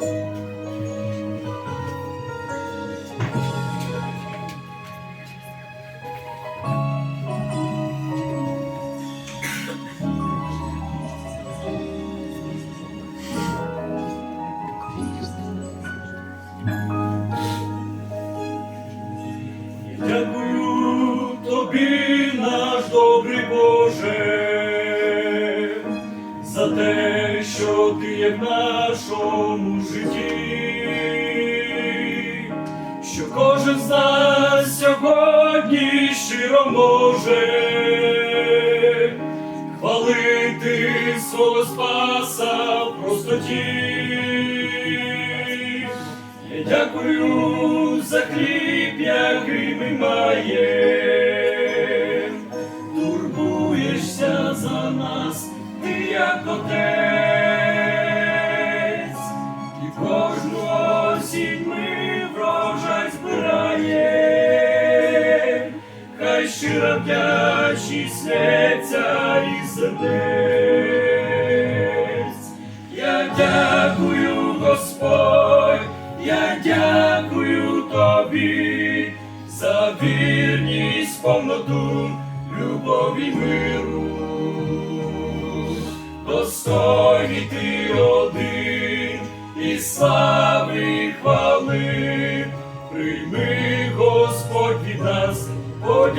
Дякую в нашому житті, що кожен з нас сьогодні щиро може хвалити свого Спаса в простоті. Я дякую за хліб, який ми маєм. Щира вдячність снеться із сердець. Я дякую, Господь, я дякую тобі за вірність, повноту, любов і миру. Достойний ти один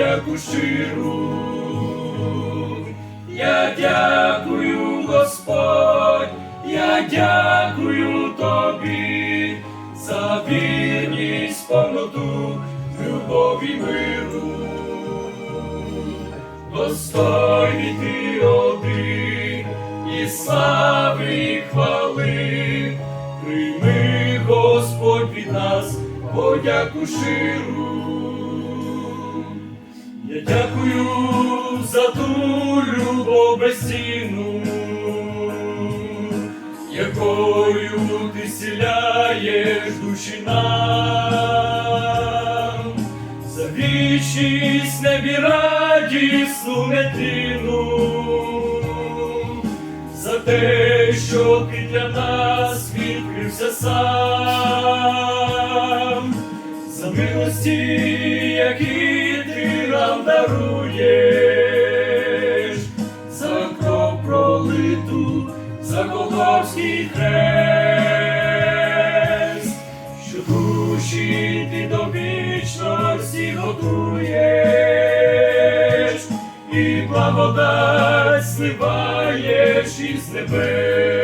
подяку щиру. Я дякую, Господь, я дякую тобі за вірність, повноту, любов і миру. Достойний ти один і слави хвали, прийми, Господь від нас подяку щиру. Я дякую за ту любов безцінну, якою ти сіляєш душі нам, за вічність небі радісну метину, за те, що ти для нас відкрився сам, за милості, нам даруєш, за кров пролиту, за Голгофський хрест, що душі ти до вічності готуєш, і благодать сливаєш із небес.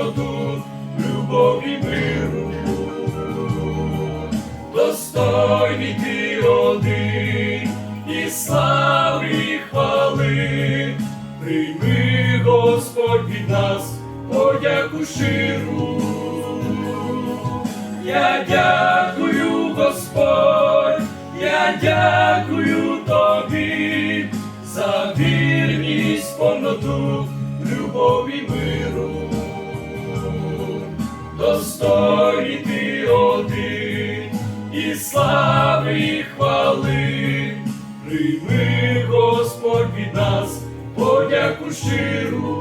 Вірність, повноту, любов і миру. Достойний ти один і слави і хвали, прийми, Господь від нас подяку щиру. Я дякую, Господь, я дякую тобі за вірність, повноту, слави і хвали, прийми, Господь від нас подяку щиру.